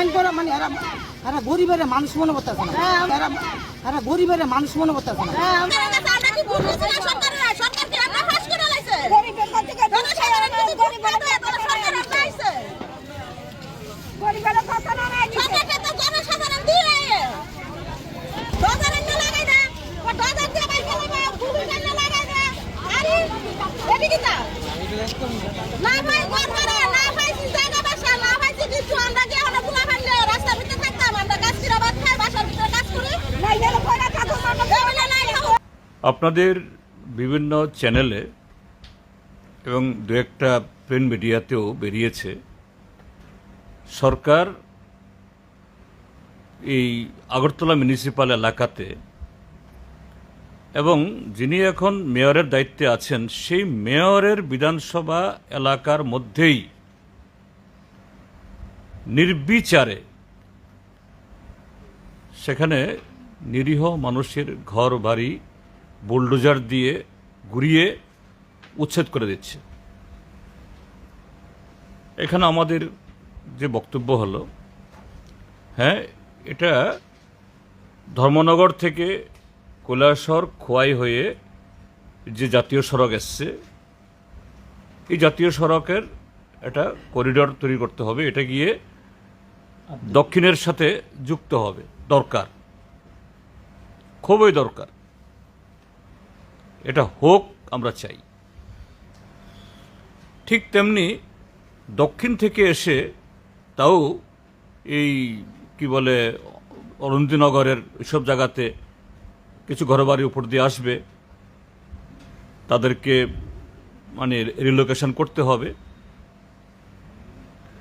হ্যান করা মানে এরা এরা গরিবের মানুষ মনে করতেছে না। এরা এরা গরিবের মানুষ মনে করতেছে না। না ভাই ঘর ভাড়া না পাইছি জায়গা বাসা না পাইছি কিছু আমরা কি এখন বুলা ভাঙলে রাস্তার ভিতরে থাকতাম আমরা গাছ কিরা ভাত খাই বাসার ভিতরে কাজ করি নাই গেলে পয়লা কাজ আমরা নাই খাব আপনাদের বিভিন্ন চ্যানেলে এবং দু একটা প্রিন্ট মিডিয়াতেও বেরিয়েছে। সরকার এই আগরতলা মিউনিসিপ্যাল এলাকাতে এবং যিনি এখন মেয়রের দায়িত্বে আছেন, সেই মেয়রের বিধানসভা এলাকার মধ্যেই নির্বিচারে সেখানে নিরীহ মানুষের ঘর বাড়ি বুলডোজার দিয়ে ঘুরিয়ে উচ্ছেদ করে দিচ্ছে। এখানে আমাদের যে বক্তব্য হলো হ্যাঁ এটা ধর্মনগর থেকে কৈলাসহর খোয়াই হয়ে যে জাতীয় সড়ক এসছে এই জাতীয় সড়কের একটা করিডর তৈরি করতে হবে। এটা গিয়ে দক্ষিণের সাথে যুক্ত হবে দরকার। খুবই দরকার। এটা হোক, আমরা চাই। ঠিক তেমনি দক্ষিণ থেকে এসে তাও এই, কি বলে অরুন্ধীনগরের সব জায়গাতে কিছু ঘরবাড়ির উপর দিয়ে আসবে। তাদেরকে মানে রিলোকেশন করতে হবে।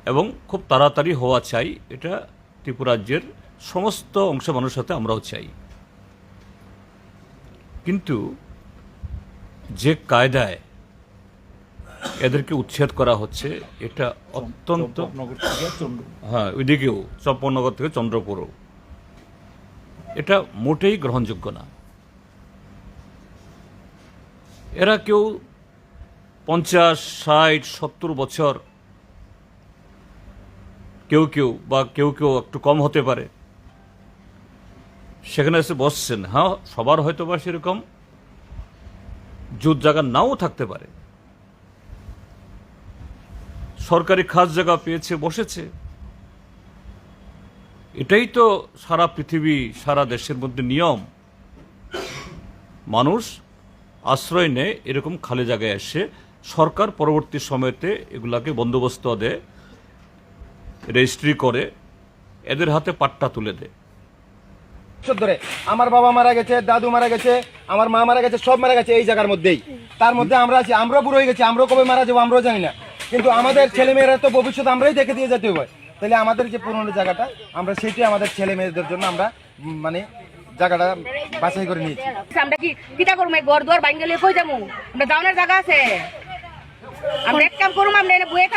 এবং খুব তাড়াতাড়ি হওয়া চাই, এটা ত্রিপুরাজ্যের সমস্ত অংশ মানুষের সাথে আমরাও চাই। কিন্তু যে কায়দায় এদেরকে উচ্ছেদ করা হচ্ছে এটা অত্যন্ত হ্যাঁ ওইদিকেও চম্পনগর থেকে চন্দ্রপুরও। এটা মোটেই গ্রহণযোগ্য না। এরা কেউ পঞ্চাশ ষাট সত্তর বছর কেউ কেউ বা কেউ কেউ একটু কম হতে পারে। সেখানে এসে বসছেন। হ্যাঁ সবার হয়তো বা সেরকম। জুত জায়গা নাও থাকতে পারে। সরকারি খাস জায়গা পেয়েছে, বসেছে। এটাই তো সারা পৃথিবী, সারা দেশের মধ্যে নিয়ম। মানুষ আশ্রয় নেয়, এরকম খালি জায়গায় এসে সরকার পরবর্তী সময়তে এগুলাকে বন্দোবস্ত দেয়, রেজিস্ট্রি করে, এদের হাতে পাট্টা তুলে দেয়। ধরে। আমার বাবা মারা গেছে, দাদু মারা গেছে, আমার মা মারা গেছে, সব মারা গেছে এই জায়গার মধ্যেই। তার মধ্যে আমরা আছি আমরা বুড়ো হয়ে গেছি, আমরাও কবে মারা যাব আমরাও জানি না। কিন্তু আমাদের ছেলে মেয়েরা তো ভবিষ্যৎ আমরাই দেখে দিয়ে যেতে হবে। তাহলে আমাদের যে পুরনো জায়গাটা, আমরা সেটাই আমাদের ছেলে মেয়েদের জন্য আমরা মানে জায়গাটা বাছাই করে নিয়েছি। আমরা কি করব? ঘর দুয়ার বাইঙ্গা লিয়ে কই যাব? আমরা জায়গা আছে। আমরা এক কাম করুম আমরা এনে বয়ে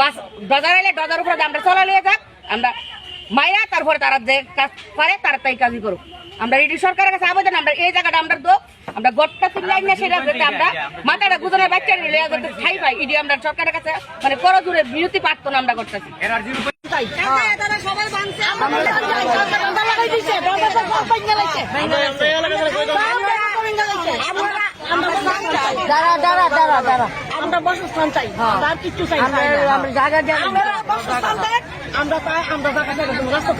বাস ডজার এলে ডজার উপরে আমরা চলা লিয়ে যাক। আমরা মাইরা তারপরে তারা যে কাজ পারে তারা তাই কাজই করুক আমরা রেডি সরকারের কাছে আবেদন আমরা এই জায়গাটা আমরা দো আমরা গড়টা তুললাই না সেটা যাতে আমরা মাথাটা গুজনের বাচ্চা নিলে যাতে খাই পাই এটি আমরা সরকারের কাছে মানে করো দূরে বিরতি পারতো না আমরা করতেছি তারা সবাই দাঁড়া দাঁড়া দাঁড়া দাঁড়া। আমরা বাসস্থান চাই। আর কিছু চাই আমরা জায়গা আমরা বাসস্থান আমরা চাই আমরা জায়গা রাস্তা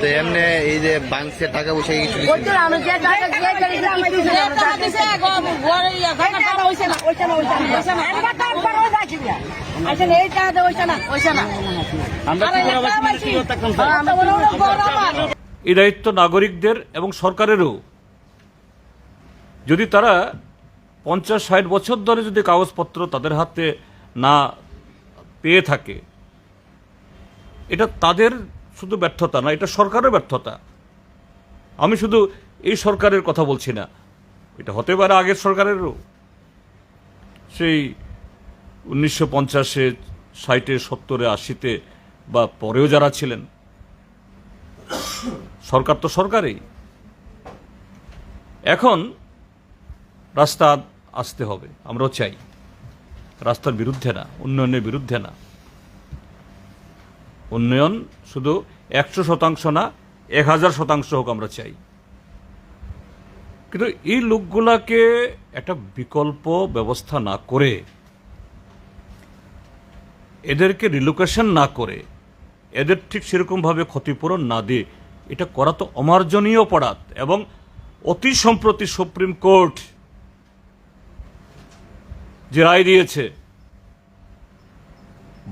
তো এমনি এই যে বাংসের টাকা পয়সা কিছু আমরা যে জায়গা যে জায়গা কিছু এই টাকা হইছে না। হইছে না আমরা কি এই দায়িত্ব নাগরিকদের এবং সরকারেরও। যদি তারা পঞ্চাশ, ষাট বছর ধরে যদি কাগজপত্র তাদের হাতে না পেয়ে থাকে, এটা তাদের শুধু ব্যর্থতা না, এটা সরকারের ব্যর্থতা। আমি শুধু এই সরকারের কথা বলছি না, এটা হতে পারে আগের সরকারেরও। সেই উনিশশো পঞ্চাশে, ষাটে, সত্তরে, আশিতে বা পরেও যারা ছিলেন সরকার তো সরকারই। এখন রাস্তা আসতে হবে, আমরাও চাই। রাস্তার বিরুদ্ধে না, উন্নয়নের বিরুদ্ধে না। উন্নয়ন শুধু একশো শতাংশ না, এক হাজার শতাংশ হোক আমরা চাই। কিন্তু এই লোকগুলাকে একটা বিকল্প ব্যবস্থা না করে, এদেরকে রিলোকেশন না করে, এদের ঠিক সেরকমভাবে ক্ষতিপূরণ না দিয়ে এটা করা তো অমার্জনীয় অপরাধ এবং অতি সম্প্রতি সুপ্রিম কোর্ট যে রায় দিয়েছে,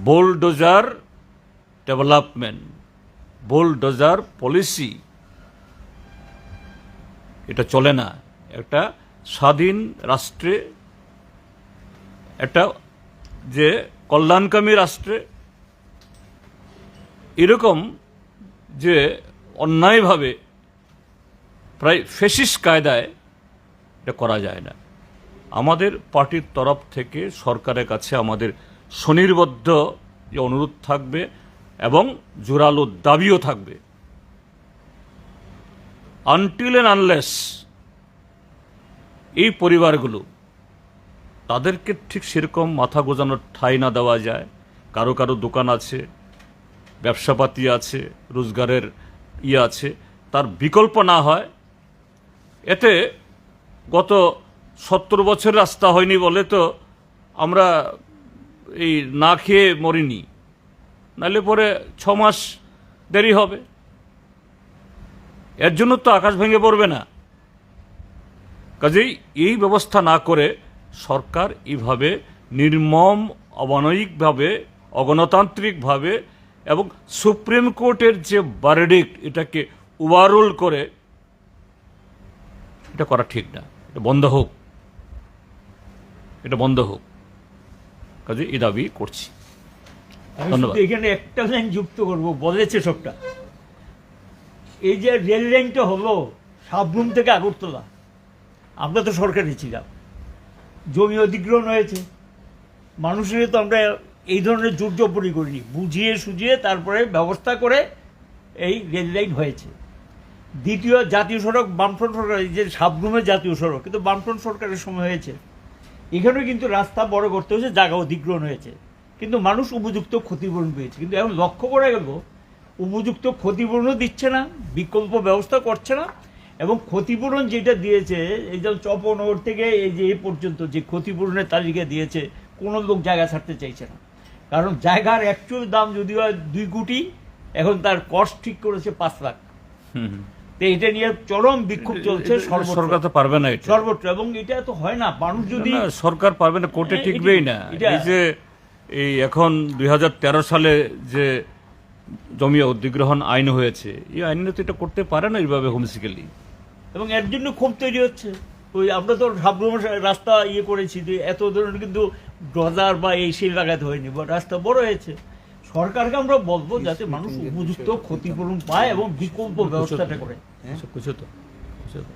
বোলডোজার ডেভেলপমেন্ট, বোলডোজার পলিসি, এটা চলে না। একটা স্বাধীন রাষ্ট্রে, একটা যে কল্যাণকামী রাষ্ট্রে, এরকম যে অন্যায়ভাবে প্রায় ফেসিস কায়দায় এটা করা যায় না। আমাদের পার্টির তরফ থেকে সরকারের কাছে আমাদের স্বনির্বদ্ধ যে অনুরোধ থাকবে এবং জোরালো দাবিও থাকবে। আনটিল অ্যান্ড আনলেস এই পরিবারগুলো তাদেরকে ঠিক সেরকম মাথা গোজানোর ঠাঁই না দেওয়া যায়। কারও কারও দোকান আছে, ব্যবসাপাতি আছে, রোজগারের ইয়ে আছে, তার বিকল্প না হয়, এতে গত সত্তর বছর রাস্তা হয়নি বলে তো আমরা এই না খেয়ে মরিনি। নাহলে পরে ছ মাস দেরি হবে। এর জন্য তো আকাশ ভেঙে পড়বে না। কাজেই এই ব্যবস্থা না করে সরকার এইভাবে নির্মম অমানয়িকভাবে অগণতান্ত্রিকভাবে এবং সুপ্রিম কোর্টের যে বারেডিক এটাকে ওভাররুল করে এটা করা ঠিক না। এটা বন্ধ হোক। এটা বন্ধ হোক। কাজে এই দাবি করছি। ধন্যবাদ। এখানে একটা লাইন যুক্ত করব বলেছে সবটা। এই যে রেল লাইনটা হলো সাবরুম থেকে আগরতলা আমরা তো সরকারি ছিলাম। জমি অধিগ্রহণ হয়েছে। মানুষের তো আমরা এই ধরনের জোর জবরি করিনি। বুঝিয়ে সুঝিয়ে তারপরে ব্যবস্থা করে এই রেল লাইন হয়েছে। দ্বিতীয় জাতীয় সড়ক, বামফ্রন্ট সরকার যে সাবরুমের জাতীয় সড়ক, কিন্তু বামফ্রন্ট সরকারের সময় হয়েছে। এখানেও কিন্তু রাস্তা বড় করতে হয়েছে, জায়গা অধিগ্রহণ হয়েছে। কিন্তু মানুষ উপযুক্ত ক্ষতিপূরণ পেয়েছে। কিন্তু এখন লক্ষ্য করা গেল, উপযুক্ত ক্ষতিপূরণও দিচ্ছে না, বিকল্প ব্যবস্থা করছে না, এবং ক্ষতিপূরণ যেটা দিয়েছে, এই যেমন চপনগর থেকে এই যে এই পর্যন্ত যে ক্ষতিপূরণের তালিকা দিয়েছে, কোনো লোক জায়গা ছাড়তে চাইছে না। কারণ জায়গার অ্যাকচুয়াল দাম যদিও হয় দুই কোটি এখন তার কস্ট ঠিক করেছে পাঁচ লাখ। তো এটা নিয়ে চরম বিক্ষোভ চলছে সরকার তো পারবে না সর্বত্র এবং এটা তো হয় না। মানুষ যদি সরকার পারবে না কোর্টে টিকবেই এটি- না। এই যে এই এখন দুই হাজার তেরো সালে যে জমি অধিগ্রহণ আইন হয়েছে এই আইনে তো এটা করতে পারে না এইভাবে হোমসিক্যালি এবং এর জন্য ক্ষোভ তৈরি হচ্ছে। ওই আমরা তো সাবরুম রাস্তা ইয়ে করেছি যে এত ধরনের কিন্তু ডজার বা এই সেই লাগাতে হয়নি বা রাস্তা বড় হয়েছে। সরকারকে আমরা বলব যাতে মানুষ উপযুক্ত ক্ষতিপূরণ পায় এবং বিকল্প ব্যবস্থাটা করে। কিছু তো কিছু তো